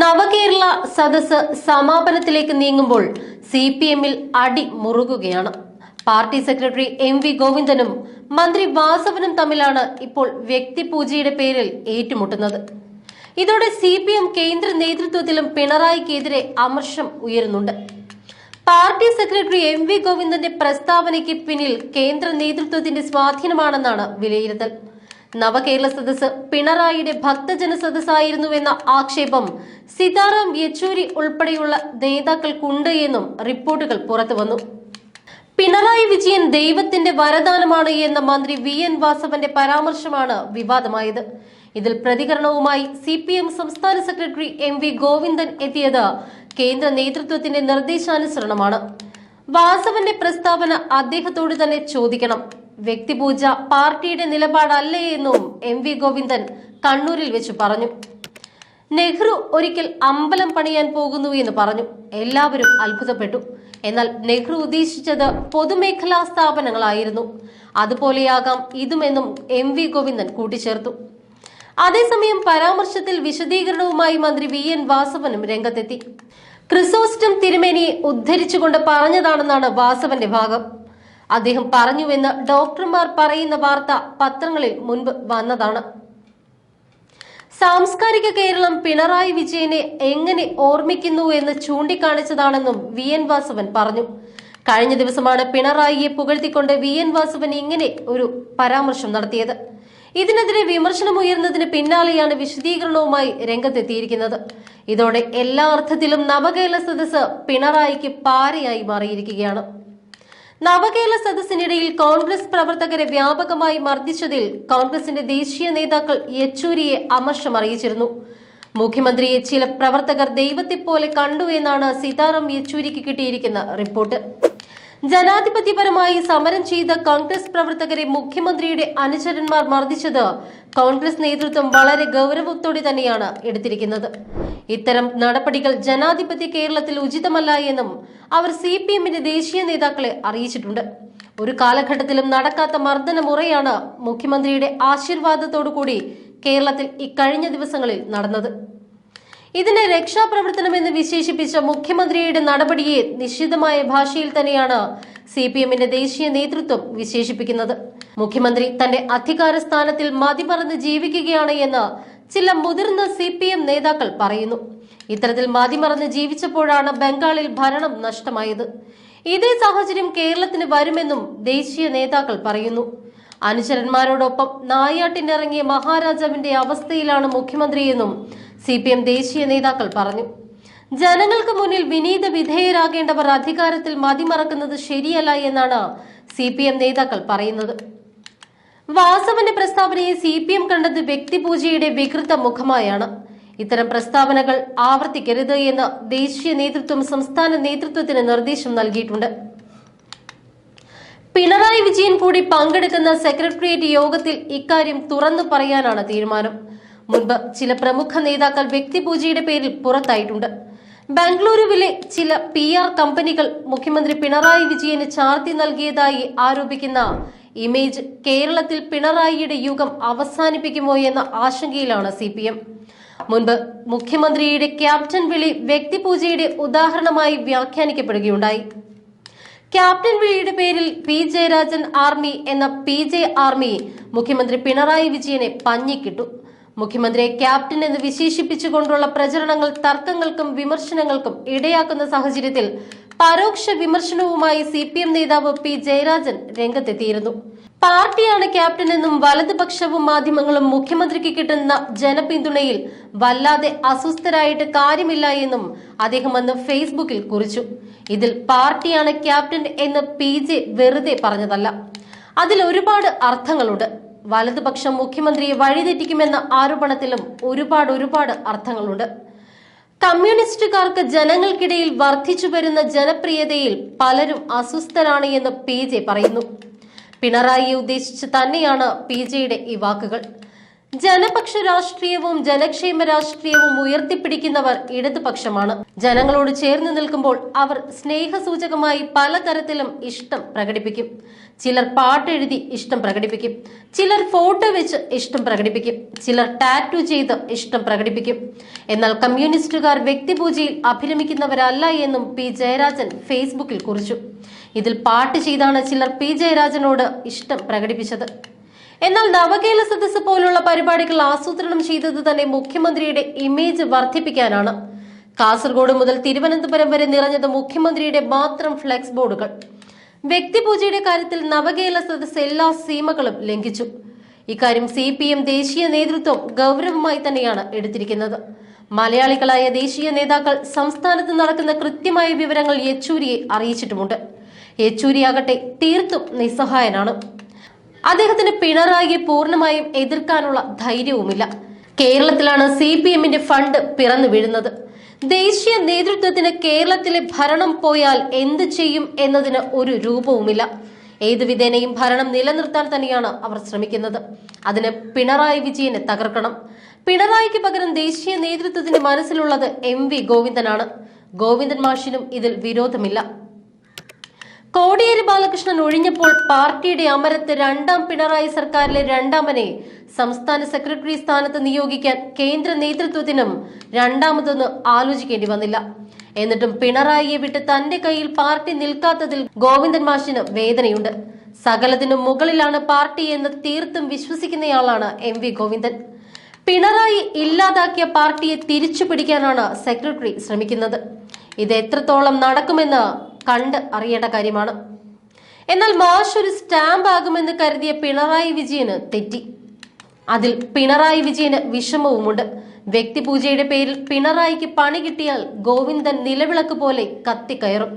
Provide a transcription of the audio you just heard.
നവകേരള സദസ് സമാപനത്തിലേക്ക് നീങ്ങുമ്പോൾ C P എമ്മിൽ അടി മുറുകുകയാണ്. പാർട്ടി സെക്രട്ടറി എം വി ഗോവിന്ദനും മന്ത്രി വാസവനും തമ്മിലാണ് ഇപ്പോൾ വ്യക്തിപൂജയുടെ പേരിൽ ഏറ്റുമുട്ടുന്നത്. ഇതോടെ സി പി എം കേന്ദ്ര നേതൃത്വത്തിലും പിണറായിക്കെതിരെ അമർഷം ഉയരുന്നുണ്ട്. പാർട്ടി സെക്രട്ടറി എം വി ഗോവിന്ദന്റെ പ്രസ്താവനയ്ക്ക് പിന്നിൽ കേന്ദ്ര നേതൃത്വത്തിന്റെ സ്വാധീനമാണെന്നാണ് വിലയിരുത്തൽ. നവകേരള സദസ് പിണറായിയുടെ ഭക്തജന സദസ്സായിരുന്നുവെന്ന ആക്ഷേപം സീതാറാം യെച്ചൂരി ഉൾപ്പെടെയുള്ള നേതാക്കൾക്കുണ്ട് എന്നും റിപ്പോർട്ടുകൾ പുറത്തുവന്നു പിണറായി വിജയൻ ദൈവത്തിന്റെ വരദാനമാണ് എന്ന മന്ത്രി വി എൻ വാസവന്റെ പരാമർശമാണ് വിവാദമായത്. ഇതിൽ പ്രതികരണവുമായി സി പി എം സംസ്ഥാന സെക്രട്ടറി എം വി ഗോവിന്ദൻ എത്തിയത് കേന്ദ്ര നേതൃത്വത്തിന്റെ നിർദ്ദേശാനുസരണമാണ്. വാസവന്റെ പ്രസ്താവന അദ്ദേഹത്തോട് തന്നെ ചോദിക്കണം. വ്യക്തിപൂജ പാർട്ടിയുടെ നിലപാടല്ലേ എന്നും എം വി ഗോവിന്ദൻ കണ്ണൂരിൽ വെച്ച് പറഞ്ഞു. നെഹ്റു ഒരിക്കൽ അമ്പലം പണിയാൻ പോകുന്നു എന്ന് പറഞ്ഞു. എല്ലാവരും അത്ഭുതപ്പെട്ടു. എന്നാൽ നെഹ്റു ഉദ്ദേശിച്ചത് പൊതുമേഖലാ സ്ഥാപനങ്ങളായിരുന്നു. അതുപോലെയാകാം ഇതുമെന്നും എം വി ഗോവിന്ദൻ കൂട്ടിച്ചേർത്തു. അതേസമയം പരാമർശത്തിൽ വിശദീകരണവുമായി മന്ത്രി വി എൻ വാസവനും രംഗത്തെത്തി. ക്രിസോസ്റ്റം തിരുമേനിയെ ഉദ്ധരിച്ചുകൊണ്ട് പറഞ്ഞതാണെന്നാണ് വാസവന്റെ ഭാഗം. അദ്ദേഹം പറഞ്ഞുവെന്ന് ഡോക്ടർമാർ പറയുന്ന വാർത്ത പത്രങ്ങളിൽ മുൻപ് വന്നതാണ്. സാംസ്കാരിക കേരളം പിണറായി വിജയനെ എങ്ങനെ ഓർമ്മിക്കുന്നു എന്ന് ചൂണ്ടിക്കാണിച്ചതാണെന്നും വി എൻ വാസവൻ പറഞ്ഞു. കഴിഞ്ഞ ദിവസമാണ് പിണറായിയെ പുകഴ്ത്തിക്കൊണ്ട് വി എൻ വാസവൻ ഇങ്ങനെ ഒരു പരാമർശം നടത്തിയത്. ഇതിനെതിരെ വിമർശനമുയർന്നതിന് പിന്നാലെയാണ് വിശദീകരണവുമായി രംഗത്തെത്തിയിരിക്കുന്നത്. ഇതോടെ എല്ലാ അർത്ഥത്തിലും നവകേരള സദസ് പിണറായിക്ക് പാരയായി മാറിയിരിക്കുകയാണ്. നവകേരള സദസ്സിനിടയിൽ കോൺഗ്രസ് പ്രവർത്തകരെ വ്യാപകമായി മർദ്ദിച്ചതിൽ കോൺഗ്രസിന്റെ ദേശീയ നേതാക്കൾ യെച്ചൂരിയെ അമർഷം അറിയിച്ചിരുന്നു മുഖ്യമന്ത്രിയെ ചില പ്രവർത്തകർ ദൈവത്തെപ്പോലെ കണ്ടു എന്നാണ് സീതാറാം യെച്ചൂരിക്ക് കിട്ടിയിരിക്കുന്ന റിപ്പോർട്ട്. ജനാധിപത്യപരമായി സമരം ചെയ്ത കോൺഗ്രസ് പ്രവർത്തകരെ മുഖ്യമന്ത്രിയുടെ അനുചരന്മാർ മർദ്ദിച്ചത് കോൺഗ്രസ് നേതൃത്വം വളരെ ഗൗരവത്തോടെ തന്നെയാണ് എടുത്തിരിക്കുന്നത്. ഇത്തരം നടപടികൾ ജനാധിപത്യ കേരളത്തിൽ ഉചിതമല്ല എന്നും അവർ സി പി എമ്മിന്റെ ദേശീയ നേതാക്കളെ അറിയിച്ചിട്ടുണ്ട്. ഒരു കാലഘട്ടത്തിലും നടക്കാത്ത മർദ്ദനമുറയാണ് മുഖ്യമന്ത്രിയുടെ ആശീർവാദത്തോടു കൂടി കേരളത്തിൽ ഇക്കഴിഞ്ഞ ദിവസങ്ങളിൽ നടന്നത്. ഇതിനെ രക്ഷാപ്രവർത്തനമെന്ന് വിശേഷിപ്പിച്ച മുഖ്യമന്ത്രിയുടെ നടപടിയെ നിശ്ചിതമായ ഭാഷയിൽ തന്നെയാണ് സി പി എമ്മിന്റെ ദേശീയ നേതൃത്വം വിശേഷിപ്പിക്കുന്നത്. മുഖ്യമന്ത്രി തന്റെ അധികാര സ്ഥാനത്തിൽ മതി മറന്ന് ജീവിക്കുകയാണ് എന്ന് ചില മുതിർന്ന സി പി എം നേതാക്കൾ പറയുന്നു. ഇത്തരത്തിൽ മതിമറന്ന് ജീവിച്ചപ്പോഴാണ് ബംഗാളിൽ ഭരണം നഷ്ടമായത്. ഇതേ സാഹചര്യം കേരളത്തിന് വരുമെന്നും ദേശീയ നേതാക്കൾ പറയുന്നു. അനുചരന്മാരോടൊപ്പം നായാട്ടിനിറങ്ങിയ മഹാരാജാവിന്റെ അവസ്ഥയിലാണ് മുഖ്യമന്ത്രിയെന്നും സി പി എം ദേശീയ നേതാക്കൾ പറഞ്ഞു. ജനങ്ങൾക്ക് മുന്നിൽ വിനീത വിധേയരാകേണ്ടവർ അധികാരത്തിൽ മതിമറക്കുന്നത് ശരിയല്ല എന്നാണ് സി പി എം നേതാക്കൾ പറയുന്നത്. വാസവന്റെ പ്രസ്താവനയെ സി പി എം കണ്ടത് വ്യക്തിപൂജയുടെ വികൃത മുഖമായാണ്. ഇത്തരം പ്രസ്താവനകൾ ആവർത്തിക്കരുത് എന്ന് ദേശീയ നേതൃത്വം സംസ്ഥാന നേതൃത്വത്തിന് നിർദ്ദേശം നൽകിയിട്ടുണ്ട്. പിണറായി വിജയൻ കൂടി പങ്കെടുക്കുന്ന സെക്രട്ടേറിയറ്റ് യോഗത്തിൽ ഇക്കാര്യം തുറന്നു പറയാനാണ് തീരുമാനം. മുൻപ് ചില പ്രമുഖ നേതാക്കൾ വ്യക്തിപൂജയുടെ പേരിൽ പുറത്തായിട്ടുണ്ട്. ബംഗളൂരുവിലെ ചില പി ആർ കമ്പനികൾ മുഖ്യമന്ത്രി പിണറായി വിജയന് ചാർത്തി നൽകിയതായി ആരോപിക്കുന്ന ഇമേജ് കേരളത്തിൽ പിണറായിയുടെ യുഗം അവസാനിപ്പിക്കുമോ എന്ന ആശങ്കയിലാണ് സി പി എം. മുൻപ് മുഖ്യമന്ത്രിയുടെ ക്യാപ്റ്റൻ വിളി വ്യക്തിപൂജയുടെ ഉദാഹരണമായി വ്യാഖ്യാനിക്കപ്പെടുകയുണ്ടായി. ക്യാപ്റ്റൻ വിളിയുടെ പേരിൽ പി ജയരാജൻ ആർമി എന്ന പി ജെ ആർമി മുഖ്യമന്ത്രി പിണറായി വിജയനെ പഞ്ഞിക്കിട്ടു. മുഖ്യമന്ത്രിയെ ക്യാപ്റ്റൻ എന്ന് വിശേഷിപ്പിച്ചുകൊണ്ടുള്ള പ്രചരണങ്ങൾ തർക്കങ്ങൾക്കും വിമർശനങ്ങൾക്കും ഇടയാക്കുന്ന സാഹചര്യത്തിൽ പരോക്ഷ വിമർശനവുമായി സി പി എം നേതാവ് പി ജയരാജൻ രംഗത്തെത്തിയിരുന്നു. പാർട്ടിയാണ് ക്യാപ്റ്റൻ എന്നും വലതുപക്ഷവും മാധ്യമങ്ങളും മുഖ്യമന്ത്രിക്ക് കിട്ടുന്ന ജനപിന്തുണയിൽ വല്ലാതെ അസ്വസ്ഥരായിട്ട് കാര്യമില്ല എന്നും അദ്ദേഹം അന്ന് ഫേസ്ബുക്കിൽ കുറിച്ചു. ഇതിൽ പാർട്ടിയാണ് ക്യാപ്റ്റൻ എന്ന് പി ജെ വെറുതെ പറഞ്ഞതല്ല. അതിൽ ഒരുപാട് അർത്ഥങ്ങളുണ്ട്. വലതുപക്ഷം മുഖ്യമന്ത്രിയെ വഴിതെറ്റിക്കുമെന്ന ആരോപണത്തിലും ഒരുപാട് ഒരുപാട് അർത്ഥങ്ങളുണ്ട്. കമ്മ്യൂണിസ്റ്റുകാർക്ക് ജനങ്ങൾക്കിടയിൽ വർദ്ധിച്ചു വരുന്ന ജനപ്രിയതയിൽ പലരും അസ്വസ്ഥരാണ് എന്ന് പി ജെ പറയുന്നു. പിണറായി ഉദ്ദേശിച്ച് തന്നെയാണ് പി ജെയുടെ ഈ വാക്കുകൾ. ജനപക്ഷ രാഷ്ട്രീയവും ജനക്ഷേമ രാഷ്ട്രീയവും ഉയർത്തിപ്പിടിക്കുന്നവർ ഇടതുപക്ഷമാണ്. ജനങ്ങളോട് ചേർന്ന് നിൽക്കുമ്പോൾ അവർ സ്നേഹസൂചകമായി പലതരത്തിലും ഇഷ്ടം പ്രകടിപ്പിക്കും. ചിലർ പാട്ടെഴുതി ഇഷ്ടം പ്രകടിപ്പിക്കും. ചിലർ ഫോട്ടോ വെച്ച് ഇഷ്ടം പ്രകടിപ്പിക്കും. ചിലർ ടാറ്റു ചെയ്ത് ഇഷ്ടം പ്രകടിപ്പിക്കും. എന്നാൽ കമ്മ്യൂണിസ്റ്റുകാർ വ്യക്തിപൂജയിൽ അഭിരമിക്കുന്നവരല്ല എന്നും പി ജയരാജൻ ഫേസ്ബുക്കിൽ കുറിച്ചു. ഇതിൽ പാട്ട് ചെയ്താണ് ചിലർ പി ജയരാജനോട് ഇഷ്ടം പ്രകടിപ്പിച്ചത്. എന്നാൽ നവകേരള സദസ് പോലുള്ള പരിപാടികൾ ആസൂത്രണം ചെയ്തത് തന്നെ മുഖ്യമന്ത്രിയുടെ ഇമേജ് വർദ്ധിപ്പിക്കാനാണ്. കാസർഗോഡ് മുതൽ തിരുവനന്തപുരം വരെ നിറഞ്ഞത് മുഖ്യമന്ത്രിയുടെ മാത്രം ഫ്ലെക്സ് ബോർഡുകൾ. വ്യക്തിപൂജയുടെ കാര്യത്തിൽ നവകേരള സദസ് എല്ലാ സീമകളും ലംഘിച്ചു. ഇക്കാര്യം സി പി എം ദേശീയ നേതൃത്വം ഗൗരവമായി തന്നെയാണ് എടുത്തിരിക്കുന്നത്. മലയാളികളായ ദേശീയ നേതാക്കൾ സംസ്ഥാനത്ത് നടക്കുന്ന കൃത്യമായ വിവരങ്ങൾ യെച്ചൂരിയെ അറിയിച്ചിട്ടുമുണ്ട്. യെച്ചൂരിയാകട്ടെ തീർത്തും നിസ്സഹായനാണ്. അദ്ദേഹത്തിന് പിണറായിയെ പൂർണമായും എതിർക്കാനുള്ള ധൈര്യവുമില്ല. കേരളത്തിലാണ് സി പി എമ്മിന്റെ ഫണ്ട് പിറന്നു വീഴുന്നത്. ദേശീയ നേതൃത്വത്തിന് കേരളത്തിലെ ഭരണം പോയാൽ എന്ത് ചെയ്യും എന്നതിന് ഒരു രൂപവുമില്ല. ഏതു വിധേനയും ഭരണം നിലനിർത്താൻ തന്നെയാണ് അവർ ശ്രമിക്കുന്നത്. അതിന് പിണറായി വിജയനെ തകർക്കണം. പിണറായിക്ക് പകരം ദേശീയ നേതൃത്വത്തിന്റെ മനസ്സിലുള്ളത് എം വി ഗോവിന്ദനാണ്. ഗോവിന്ദൻ മാഷിനും ഇതിൽ വിരോധമില്ല. കോടിയേരി ബാലകൃഷ്ണൻ ഒഴിഞ്ഞപ്പോൾ പാർട്ടിയുടെ അമരത്ത് രണ്ടാം പിണറായി സർക്കാരിലെ രണ്ടാമനെ സംസ്ഥാന സെക്രട്ടറി സ്ഥാനത്ത് നിയോഗിക്കാൻ കേന്ദ്ര നേതൃത്വത്തിനും രണ്ടാമതൊന്ന് ആലോചിക്കേണ്ടി വന്നില്ല. എന്നിട്ടും പിണറായിയെ വിട്ട് തന്റെ കയ്യിൽ പാർട്ടി നിൽക്കാത്തതിൽ ഗോവിന്ദൻ മാഷിന് വേദനയുണ്ട്. സകലത്തിനും മുകളിലാണ് പാർട്ടി എന്ന് തീർത്തും വിശ്വസിക്കുന്നയാളാണ് എം വി ഗോവിന്ദൻ. പിണറായി ഇല്ലാതാക്കിയ പാർട്ടിയെ തിരിച്ചു പിടിക്കാനാണ് സെക്രട്ടറി ശ്രമിക്കുന്നത്. ഇത് എത്രത്തോളം നടക്കുമെന്ന് കണ്ട് അറിയേണ്ട കാര്യമാണ്. എന്നാൽ മാഷ് ഒരു സ്റ്റാമ്പ് ആകുമെന്ന് കരുതിയ പിണറായി വിജയന് തെറ്റി. അതിൽ പിണറായി വിജയന് വിഷമവുമുണ്ട്. വ്യക്തിപൂജയുടെ പേരിൽ പിണറായിക്ക് പണി കിട്ടിയാൽ ഗോവിന്ദൻ നിലവിളക്ക് പോലെ കത്തിക്കയറും